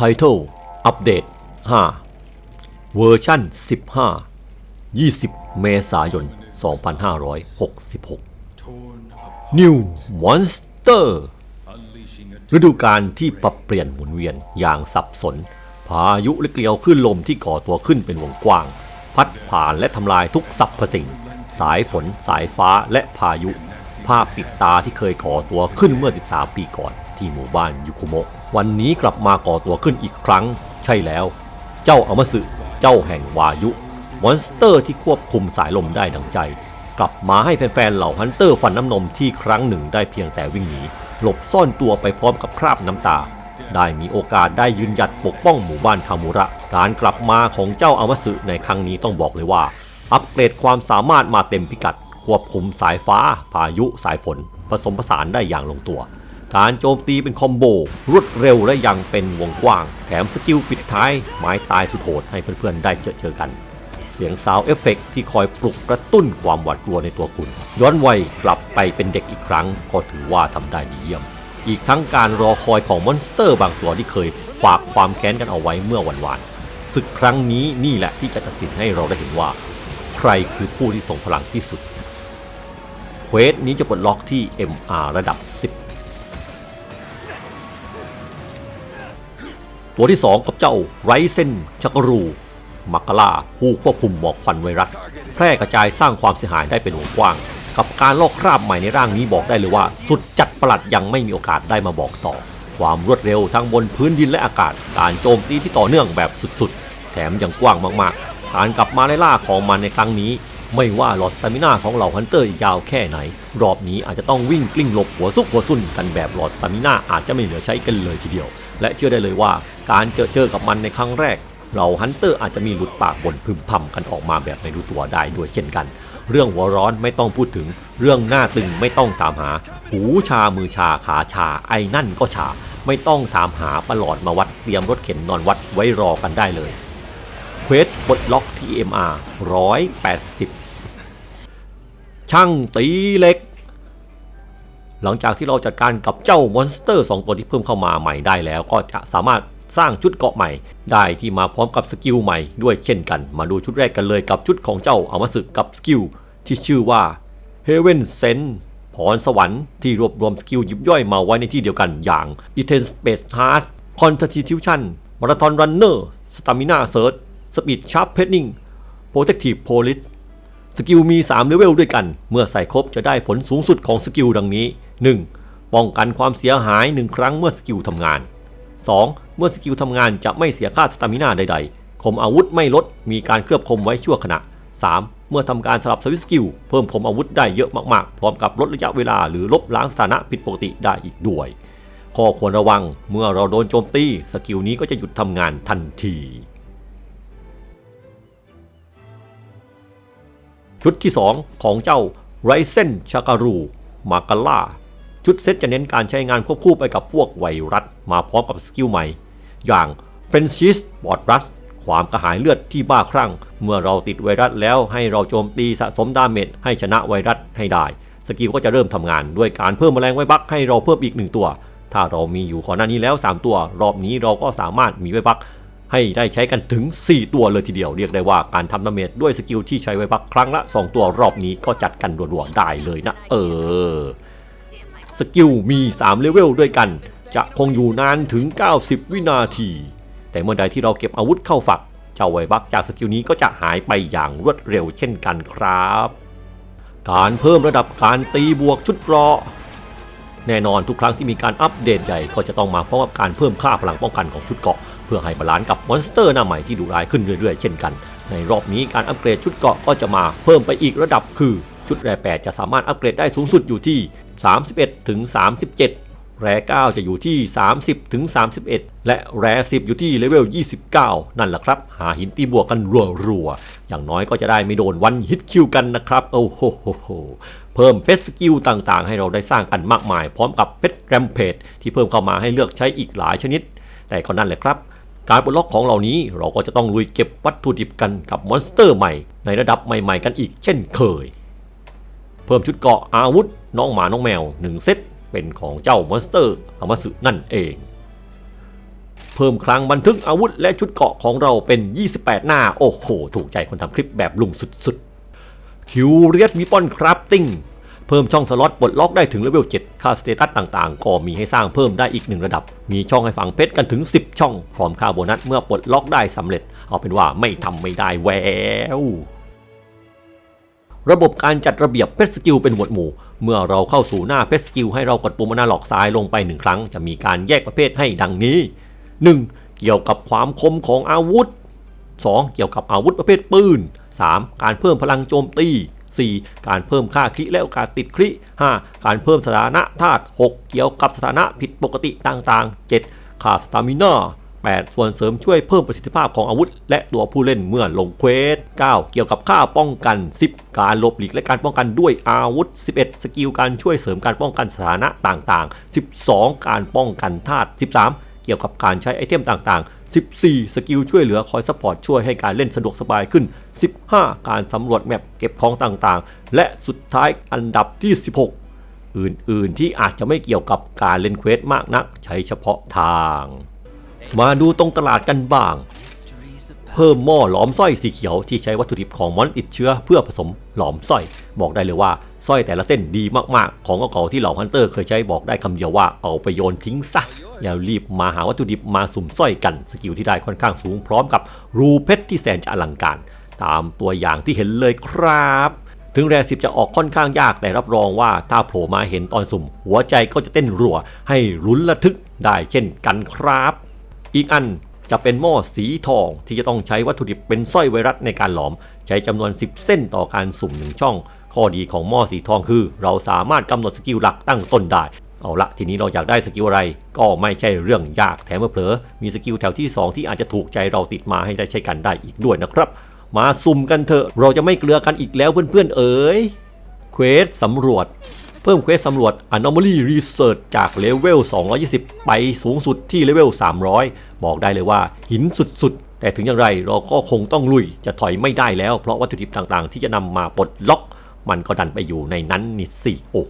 Subtitle อัปเดต 5 เวอร์ชัน15 20 เมษายน 2566 New Monster ฤดูกาลที่ปรับเปลี่ยนหมุนเวียนอย่างสับสน พายุและเกลียวขึ้นลมที่ก่อตัวขึ้นเป็นวงกว้าง พัดผ่านและทำลายทุกสรรพสิ่ง สายฝน สายฟ้าและพายุ ภาพติดตาที่เคยก่อตัวขึ้นเมื่อ 13 ปีก่อนที่หมู่บ้านยุคุโมะ วันนี้กลับมาก่อตัวขึ้นอีกครั้ง ใช่แล้ว เจ้าอมสึเจ้าแห่งวายุ มอนสเตอร์ที่ควบคุมสายลมได้ดังใจ กลับมาให้แฟนๆเหล่าฮันเตอร์ฟันน้ำนมที่ครั้งหนึ่งได้เพียงแต่วิ่งหนีหลบซ่อนตัวไปพร้อมกับคราบน้ำตา ได้มีโอกาสได้ยืนหยัดปกป้องหมู่บ้านคามูระ การกลับมาของเจ้าอมสึในครั้งนี้ต้องบอกเลยว่า อัปเกรดความสามารถมาเต็มพิกัด ควบคุมสายฟ้า พายุสายฝน ผสมผสานได้อย่างลงตัว การโจมตีเป็นคอมโบ รวดเร็วและยังเป็นวงกว้าง แถมสกิลปิดท้ายไม้ตายสุดโหดให้เพื่อนๆ ได้เจอเจอกัน เสียงซาวเอฟเฟกต์ที่คอยปลุกกระตุ้นความหวาดกลัวในตัวคุณ ย้อนวัยกลับไปเป็นเด็กอีกครั้ง ก็ถือว่าทำได้ดีเยี่ยม อีกทั้งการรอคอยของมอนสเตอร์บางตัวที่เคยฝากความแค้นกันเอาไว้เมื่อวันวานศึกครั้งนี้นี่แหละที่จะตัดสินให้เราได้เห็นว่า ใครคือผู้ที่ทรงพลังที่สุดเควสนี้จะปลดล็อกที่ MR ระดับ 10 ตัวที่ 2 กับเจ้าไรเซนชักรูมักกะลาผู้ควบคุมหมอกควันไวรัสแพร่กระจายสร้างความเสียหายได้เป็นวงกว้าง กับการลอกคราบใหม่ในร่างนี้บอกได้เลยว่า สุดจัดประหลัดยังไม่มีโอกาสได้มาบอกต่อ ความรวดเร็วทั้งบนพื้นดินและอากาศ การโจมตีที่ต่อเนื่องแบบสุดๆ แถมยังกว้างมากๆ การกลับมาไล่ล่าของมันในครั้งนี้ ไม่ว่าหลอดสตามิน่าของเหล่าฮันเตอร์ยาวแค่ไหน รอบนี้อาจจะต้องวิ่งกลิ้งหลบหัวซุกหัวซุนกันแบบหลอดสตามิน่าอาจจะไม่เหลือใช้กันเลยทีเดียว และเชื่อได้เลยว่าการเจอเจอกับมันในครั้งแรก เราฮันเตอร์อาจจะมีหลุดปากบ่นพึมพำกันออกมาแบบไม่รู้ตัวได้ด้วยเช่นกัน เรื่องหัวร้อนไม่ต้องพูดถึง เรื่องหน้าตึงไม่ต้องตามหา หูชามือชาขาชาไอ้นั่นก็ชา ไม่ต้องถามหาประหลอดมาวัดเตรียมรถเข็นนอนวัดไว้รอกันได้เลยเควสปลดล็อก TMR 180 ช่างตีเหล็ก หลังจากที่เราจัดการกับเจ้ามอนสเตอร์ 2 ตัวที่เพิ่มเข้ามาใหม่ได้แล้ว ก็จะสามารถสร้างชุดเกาะใหม่ ได้ที่มาพร้อมกับสกิลใหม่ด้วยเช่นกัน มาดูชุดแรกกันเลยกับชุดของเจ้าอามาสึกับสกิลที่ชื่อว่า Heaven Sense พรสวรรค์ที่รวบรวมสกิลยิบย่อยมาไว้ในที่เดียวกันอย่าง Intense Space h a r t Constitution Marathon Runner Stamina Surge Speed Sharpening Protective Police สกิลมี3เลเวลด้วยกัน เมื่อใส่ครบจะได้ผลสูงสุดของสกิลดังนี้ 1. ป้องกันความเสียหาย 1 ครั้งเมื่อสกิลทำงาน 2. เมื่อสกิลทำงานจะไม่เสียค่าสตามินาใดๆ คมอาวุธไม่ลด มีการเคลือบคมไว้ชั่วขณะ 3. เมื่อทำการสลับสวิตสกิล เพิ่มคมอาวุธได้เยอะมากๆ พร้อมกับลดระยะเวลาหรือลบล้างสถานะผิดปกติได้อีกด้วย ข้อควรระวังเมื่อเราโดนโจมตีสกิลนี้ก็จะหยุดทำงานทันที ชุดที่ 2 ของเจ้าไรเซนชาการู มากาล่า ชุดเซตจะเน้นการใช้งานควบคู่ไปกับพวกไวรัสมาพร้อมกับสกิลใหม่ อย่างเฟนซิสบอดรัสความกระหายเลือดที่บ้าคลั่ง เมื่อเราติดไวรัสแล้วให้เราโจมตีสะสมดาเมจให้ชนะไวรัสให้ได้ สกิลก็จะเริ่มทำงานด้วยการเพิ่มแมลงไวบักให้เราเพิ่มอีกหนึ่งตัว ถ้าเรามีอยู่ก่อนหน้านี้แล้ว 3 ตัว รอบนี้เราก็สามารถมีไวบักให้ได้ใช้กันถึง 4 ตัวเลยทีเดียว เรียกได้ว่าการทำดาเมจด้วยสกิลที่ใช้ไว้พักครั้งละ 2 ตัวรอบนี้ก็จัดกันรัวๆได้เลยนะ เออ สกิลมี 3 เลเวลด้วยกัน จะคงอยู่นานถึง 90 วินาที แต่เมื่อใดที่เราเก็บอาวุธเข้าฝัก เจ้าไวบักจากสกิลนี้ก็จะหายไปอย่างรวดเร็วเช่นกันครับ การเพิ่มระดับการตีบวกชุดเกราะแน่นอนทุกครั้งที่มีการอัปเดตใหญ่ก็จะต้องมาพร้อมกับการเพิ่มค่าพลังป้องกันของชุดเกราะ เพื่อให้บาลานซ์กับมอนสเตอร์หน้าใหม่ที่ดุร้ายขึ้นเรื่อยๆ เช่นกัน ในรอบนี้การอัปเกรดชุดเกราะก็จะมาเพิ่มไปอีกระดับคือชุดแร่8จะสามารถอัปเกรดได้สูงสุดอยู่ที่ 31ถึง37 แร่9จะอยู่ที่ 30ถึง31 และแร่10 อยู่ที่เลเวล 29 นั่นแหละครับ หาหินตีบวกกันรัวๆ อย่างน้อยก็จะได้ไม่โดนวันฮิตคิวกันนะครับ โอ้โหโหโหเพิ่มเพชรสกิลต่างๆ ให้เราได้สร้างกันมากมาย พร้อมกับเพชรแรมเพจที่เพิ่มเข้ามาให้เลือกใช้อีกหลายชนิด แต่ก็นั่นแหละครับการปลดล็อกของเหล่านี้เราก็จะต้องลุยเก็บวัตถุดิบกันกับมอนสเตอร์ใหม่ ในระดับใหม่ๆกันอีกเช่นเคย พิ่มชุดเกราะอาวุธ น้องหมาน้องแมว 1 เซตเป็นของเจ้ามอนสเตอร์อามาสึนั่นเอง เพิ่มครั้งบันทึกอาวุธและชุดเกราะของเราเป็น 28 หน้า โอ้โห ถูกใจคนทำคลิปแบบลุงสุดๆคิวเรียสวิปอนคราฟติ้งเพิ่มช่องสล็อตปลดล็อกได้ถึงเลเวล 7 ค่าสเตตัสต่างๆ ก็มีให้สร้างเพิ่มได้อีกหนึ่งระดับ มีช่องให้ฝังเพชรกันถึง 10 ช่อง พร้อมค่าโบนัสเมื่อปลดล็อกได้สำเร็จ เอาเป็นว่าไม่ทำไม่ได้แวว ระบบการจัดระเบียบเพชรสกิลเป็นหมวดหมู่ เมื่อเราเข้าสู่หน้าเพชรสกิลให้เรากดปุ่มอนาล็อกซ้ายลงไปหนึ่งครั้ง จะมีการแยกประเภทให้ดังนี้ 1. เกี่ยวกับความคมของอาวุธ 2. เกี่ยวกับอาวุธประเภทปืน 3. การเพิ่มพลังโจมตี 4. การเพิ่มค่าคริและโอกาสติดคริ 5. การเพิ่มสถานะธาตุ 6. เกี่ยวกับสถานะผิดปกติต่างๆ 7. ค่าสตามิน่า 8. ส่วนเสริมช่วยเพิ่มประสิทธิภาพของอาวุธ และตัวผู้เล่นเมื่อลงเควส 9. เกี่ยวกับค่าป้องกัน 10. การหลบหลีกและการป้องกันด้วยอาวุธ 11. สกิลการช่วยเสริมการป้องกันสถานะต่างๆ 12. การป้องกันธาตุ 13. เกี่ยวกับการใช้ไอเทมต่างๆ 14 สกิลช่วยเหลือคอยซัพพอร์ตช่วยให้การเล่นสะดวกสบายขึ้น 15 การสำรวจแมปเก็บของต่างๆ และสุดท้ายอันดับที่ 16 อื่นๆที่อาจจะไม่เกี่ยวกับการเล่นเควสมากนัก ใช้เฉพาะทาง มาดูตรงตลาดกันบ้าง เพิ่มหม้อหลอมสร้อยสีเขียวที่ใช้วัตถุดิบของมอนติดเชื้อเพื่อผสมหลอมสร้อย บอกได้เลยว่าสร้อยแต่ละเส้นดีมากๆ ของเก่าที่เหล่าฮันเตอร์เคยใช้บอกได้คำเดียวว่าเอาไปโยนทิ้งซะแล้วรีบมาหาวัตถุดิบมาสุ่มสร้อยกัน สกิลที่ได้ค่อนข้างสูงพร้อมกับรูเพชรที่แสนจะอลังการ ตามตัวอย่างที่เห็นเลยครับถึงแรสิบจะออกค่อนข้างยากแต่รับรองว่าถ้าโผล่มาเห็นตอนสุ่ม หัวใจก็จะเต้นรัว ให้รุนระทึกได้เช่นกันครับ อีกอันจะเป็นหม้อสีทองที่จะต้องใช้วัตถุดิบเป็นสร้อยไวรัสในการหลอม ใช้จำนวน 10 เส้นต่อการสุ่มหนึ่งช่อง ข้อดีของหม้อสีทองคือ เราสามารถกำหนดสกิลหลักตั้งต้นได้ เอาละทีนี้เราอยากได้สกิลอะไร ก็ไม่ใช่เรื่องยากแถมเผลอมีสกิลแถวที่ 2 ที่อาจจะถูกใจเราติดมาให้ได้ใช้กันได้อีกด้วยนะครับ มาสุ่มกันเถอะเราจะไม่เกลือกันอีกแล้วเพื่อนๆเอ๋ยเควสสำรวจ เพิ่มเควสสำรวจ Anomaly Research จากเลเวล 220 ไปสูงสุดที่เลเวล 300 บอกได้เลยว่าหินสุดๆ แต่ถึงอย่างไรเราก็คงต้องลุยจะถอยไม่ได้แล้ว เพราะวัตถุดิบต่างๆ ที่จะนำมาปลดล็อกมันก็ดันไปอยู่ในนั้นนี่สิโอ้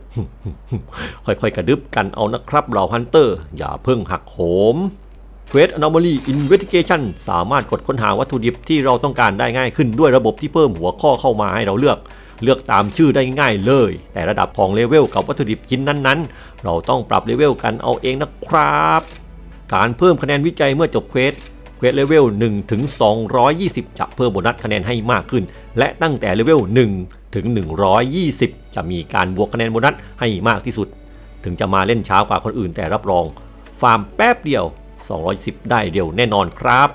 ค่อยๆ กระดึบกันเอานะครับเราฮันเตอร์ อย่าเพิ่งหักโหมเควส Anomaly Investigation สามารถกดค้นหาวัตถุดิบที่เราต้องการได้ง่ายขึ้นด้วยระบบที่เพิ่มหัวข้อเข้ามาให้เราเลือก เลือกตามชื่อได้ง่ายเลย แต่ระดับของเลเวลกับวัตถุดิบชิ้นนั้นๆ เราต้องปรับเลเวลกันเอาเองนะครับ การเพิ่มคะแนนวิจัยเมื่อจบเควสเควสเลเวล1ถึง220 จะเพิ่มโบนัสคะแนนให้มากขึ้น และตั้งแต่เลเวล1ถึง120 จะมีการบวกคะแนนโบนัสให้มากที่สุด ถึงจะมาเล่นช้ากว่าคนอื่นแต่รับรอง ฟาร์มแป๊บเดียว 210 ได้เดียวแน่นอนครับ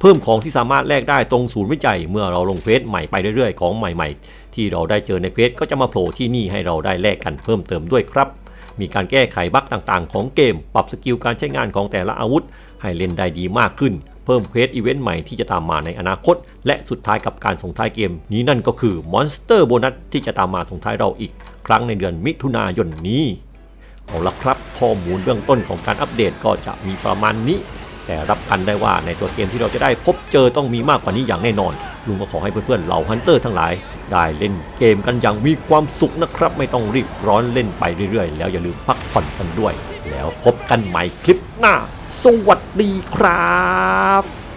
เพิ่มของที่สามารถแลกได้ตรงศูนย์วิจัยเมื่อเราลงเควสใหม่ไปเรื่อยๆ ของใหม่ ๆ ที่เราได้เจอในเควสก็จะมาโผล่ที่นี่ให้เราได้แลกกันเพิ่มเติมด้วยครับ มีการแก้ไขบั๊กต่างๆ ของเกม ปรับสกิลการใช้งานของแต่ละอาวุธ ให้เล่นได้ดีมากขึ้น เพิ่มเควสอีเวนต์ใหม่ที่จะตามมาในอนาคต และสุดท้ายกับการส่งท้ายเกม นี้นั่นก็คือมอนสเตอร์โบนัสที่จะตามมาส่งท้ายเราอีก ครั้งในเดือนมิถุนายนนี้เอาละครับ ข้อมูลเบื้องต้นของการอัปเดตก็จะมีประมาณนี้ แต่รับกันได้ว่าในตัวเกมที่เราจะได้พบเจอต้องมีมากกว่านี้อย่างแน่นอน ลุงก็ขอให้เพื่อนๆเหล่าฮันเตอร์ทั้งหลาย ได้เล่นเกมกันอย่างมีความสุขนะครับ ไม่ต้องรีบร้อนเล่นไปเรื่อยๆ แล้วอย่าลืมพักผ่อนกันด้วย แล้วพบกันใหม่คลิปหน้า สวัสดีครับ